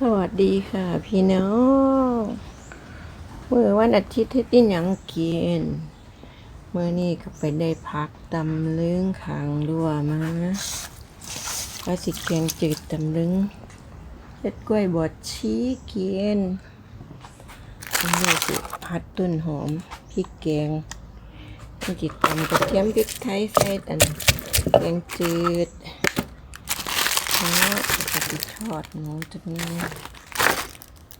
สวัสดีค่ะ พี่น้องเมื่อวันอาทิตย์ที่ตินหยังกินเมื่อนี้ก็ไปได้พักตำลึงขางดัวมาว่าสิแกงจืดตำลึงเฮ็ดกล้วยบดชีกินอันนี้สิผัดต้นหอมพริกแกงจิตตำกระเทียมพริกไทยใส่ตันแกงจืด แล้วก็ไปทอดหมูตรงนี้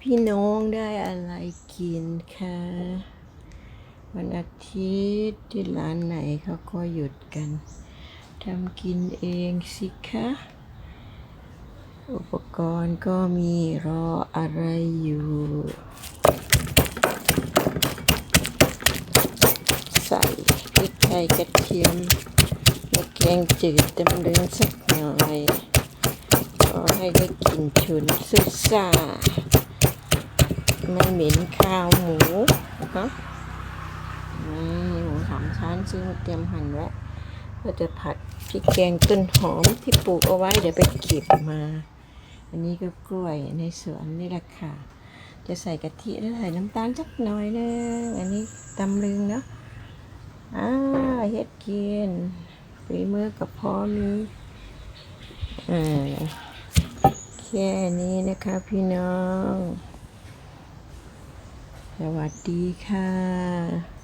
พี่น้องได้อะไรกินคะวันอาทิตย์ที่ร้านไหนเขาก็หยุดกันทำกินเองสิคะ อุปกรณ์ก็มีรออะไรอยู่ใส่พริกไทยกระเทียมและแกงจืดเต็มเดืองสักหน่อย ให้ได้กลิ่นฉุนสุซ่าไม่เหม็นข้าวหมูฮะนี่หมูสามชั้นซึ่งเตรียมหั่นไว้เพื่อจะผัดพริกแกงต้นหอมที่ปลูกเอาไว้เดี๋ยวไปเก็บมา อันนี้ก็กล้วยในสวนนี่แหละค่ะ จะใส่กะทิและใส่น้ำตาลสักหน่อยนึงอันนี้ตำลึงเนาะอ่าเฮ็ดกินฝีมือกับพ่อมีอ่า ค่นี้นะคะพี่น้อง สวัสดีค่ะ